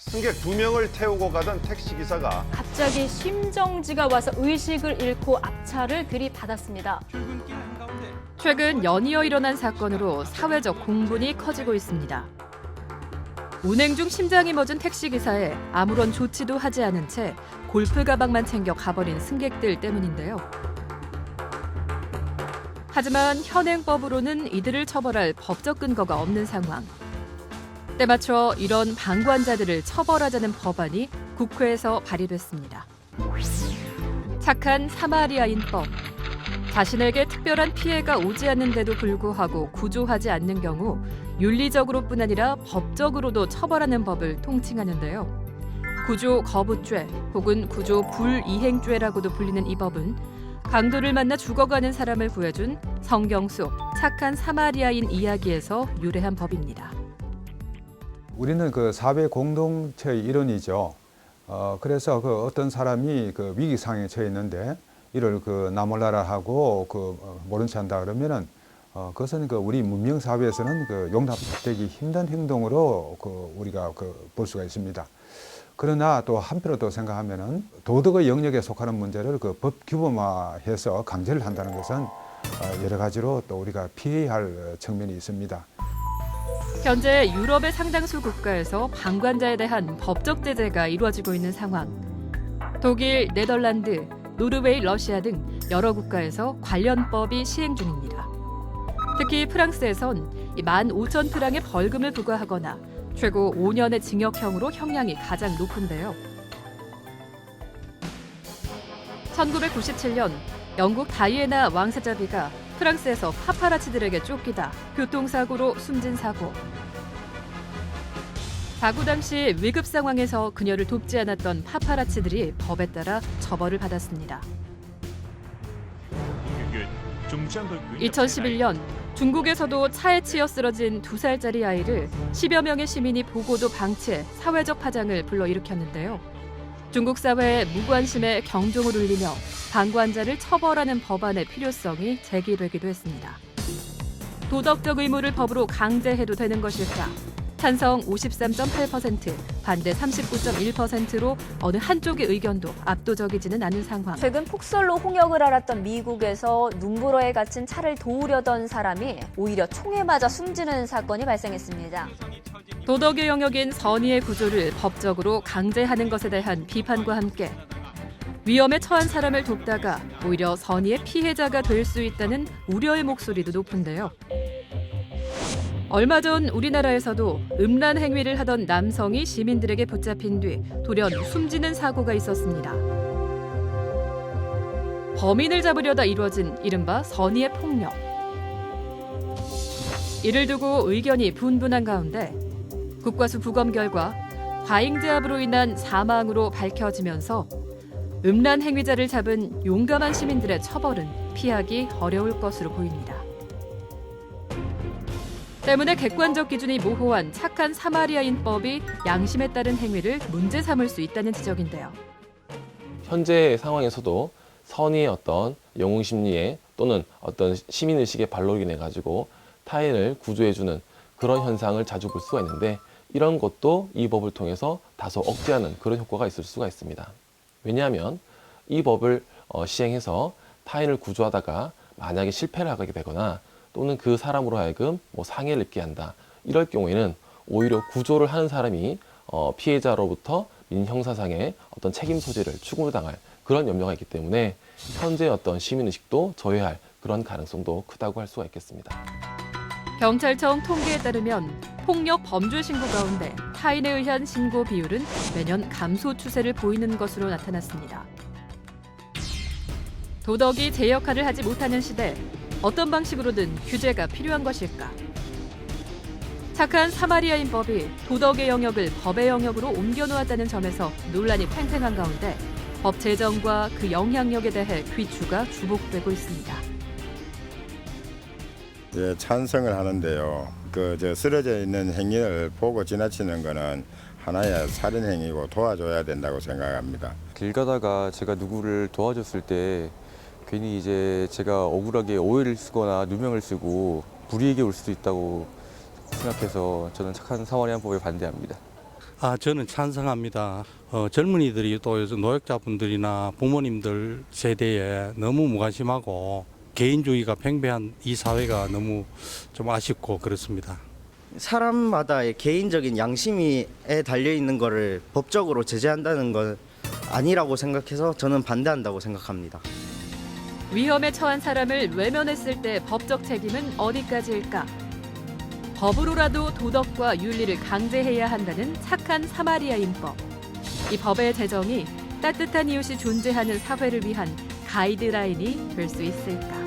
승객 두 명을 태우고 가던 택시 기사가 갑자기 심정지가 와서 의식을 잃고 앞차를 들이받았습니다. 최근 연이어 일어난 사건으로 사회적 공분이 커지고 있습니다. 운행 중 심장이 멎은 택시 기사에 아무런 조치도 하지 않은 채 골프 가방만 챙겨 가버린 승객들 때문인데요. 하지만 현행법으로는 이들을 처벌할 법적 근거가 없는 상황. 때맞춰 이런 방관자들을 처벌하자는 법안이 국회에서 발의됐습니다. 착한 사마리아인법. 자신에게 특별한 피해가 오지 않는데도 불구하고 구조하지 않는 경우 윤리적으로뿐 아니라 법적으로도 처벌하는 법을 통칭하는데요. 구조 거부죄 혹은 구조 불이행죄라고도 불리는 이 법은 강도를 만나 죽어가는 사람을 구해준 성경 속 착한 사마리아인 이야기에서 유래한 법입니다. 우리는 그 사회 공동체의 일원이죠. 어, 그래서 그 어떤 사람이 그 위기 상황에 처해 있는데 이를 그 나몰라라 하고 그 어, 모른 체 한다 그러면은 어, 그것은 그 우리 문명 사회에서는 그 용납되기 힘든 행동으로 그 우리가 그 볼 수가 있습니다. 그러나 또 한편으로 또 생각하면은 도덕의 영역에 속하는 문제를 그 법 규범화해서 강제를 한다는 것은 어, 여러 가지로 또 우리가 피해야 할 측면이 있습니다. 현재 유럽의 상당수 국가에서 방관자에 대한 법적 제재가 이루어지고 있는 상황. 독일, 네덜란드, 노르웨이, 러시아 등 여러 국가에서 관련법이 시행 중입니다. 특히 프랑스에선 만 5천 프랑의 벌금을 부과하거나 최고 5년의 징역형으로 형량이 가장 높은데요. 1997년 영국 다이애나 왕세자비가 프랑스에서 파파라치들에게 쫓기다 교통사고로 숨진 사고. 사고 당시 위급 상황에서 그녀를 돕지 않았던 파파라치들이 법에 따라 처벌을 받았습니다. 2011년 중국에서도 차에 치여 쓰러진 두 살짜리 아이를 10여 명의 시민이 보고도 방치해 사회적 파장을 불러일으켰는데요. 중국 사회의 무관심에 경종을 울리며 방관자를 처벌하는 법안의 필요성이 제기되기도 했습니다. 도덕적 의무를 법으로 강제해도 되는 것일까? 찬성 53.8%, 반대 39.1%로 어느 한쪽의 의견도 압도적이지는 않은 상황. 최근 폭설로 홍역을 앓았던 미국에서 눈보라에 갇힌 차를 도우려던 사람이 오히려 총에 맞아 숨지는 사건이 발생했습니다. 도덕의 영역인 선의의 구조를 법적으로 강제하는 것에 대한 비판과 함께 위험에 처한 사람을 돕다가 오히려 선의의 피해자가 될 수 있다는 우려의 목소리도 높은데요. 얼마 전 우리나라에서도 음란 행위를 하던 남성이 시민들에게 붙잡힌 뒤 돌연 숨지는 사고가 있었습니다. 범인을 잡으려다 이루어진 이른바 선의의 폭력. 이를 두고 의견이 분분한 가운데 국과수 부검 결과 과잉제압으로 인한 사망으로 밝혀지면서 음란 행위자를 잡은 용감한 시민들의 처벌은 피하기 어려울 것으로 보입니다. 때문에 객관적 기준이 모호한 착한 사마리아인법이 양심에 따른 행위를 문제 삼을 수 있다는 지적인데요. 현재 상황에서도 선의의 어떤 영웅 심리에 또는 어떤 시민 의식에 발로 인해 가지고 타인을 구조해주는 그런 현상을 자주 볼 수가 있는데 이런 것도 이 법을 통해서 다소 억제하는 그런 효과가 있을 수가 있습니다. 왜냐하면 이 법을 어, 시행해서 타인을 구조하다가 만약에 실패를 하게 되거나 또는 그 사람으로 하여금 뭐 상해를 입게 한다 이럴 경우에는 오히려 구조를 하는 사람이 어, 피해자로부터 민형사상의 어떤 책임 소재를 추구를 당할 그런 염려가 있기 때문에 현재 어떤 시민의식도 저해할 그런 가능성도 크다고 할 수가 있겠습니다. 경찰청 통계에 따르면 폭력 범죄 신고 가운데 타인에 의한 신고 비율은 매년 감소 추세를 보이는 것으로 나타났습니다. 도덕이 제 역할을 하지 못하는 시대, 어떤 방식으로든 규제가 필요한 것일까? 착한 사마리아인 법이 도덕의 영역을 법의 영역으로 옮겨놓았다는 점에서 논란이 팽팽한 가운데 법 제정과 그 영향력에 대해 귀추가 주목되고 있습니다. 예, 찬성을 하는데요. 그 저 쓰러져 있는 행위를 보고 지나치는 거는 하나의 살인 행위고 도와줘야 된다고 생각합니다. 길 가다가 제가 누구를 도와줬을 때 괜히 이제 제가 억울하게 오해를 쓰거나 누명을 쓰고 불이익이 올 수도 있다고 생각해서 저는 착한 사마리안 법에 반대합니다. 아, 저는 찬성합니다. 어, 젊은이들이 또 요즘 노약자분들이나 부모님들 세대에 너무 무관심하고 개인주의가 팽배한 이 사회가 너무 좀 아쉽고 그렇습니다. 사람마다의 개인적인 양심에 달려 있는 거를 법적으로 제재한다는 건 아니라고 생각해서 저는 반대한다고 생각합니다. 위험에 처한 사람을 외면했을 때 법적 책임은 어디까지일까? 법으로라도 도덕과 윤리를 강제해야 한다는 착한 사마리아 인법. 이 법의 제정이 따뜻한 이웃이 존재하는 사회를 위한 가이드라인이 될 수 있을까?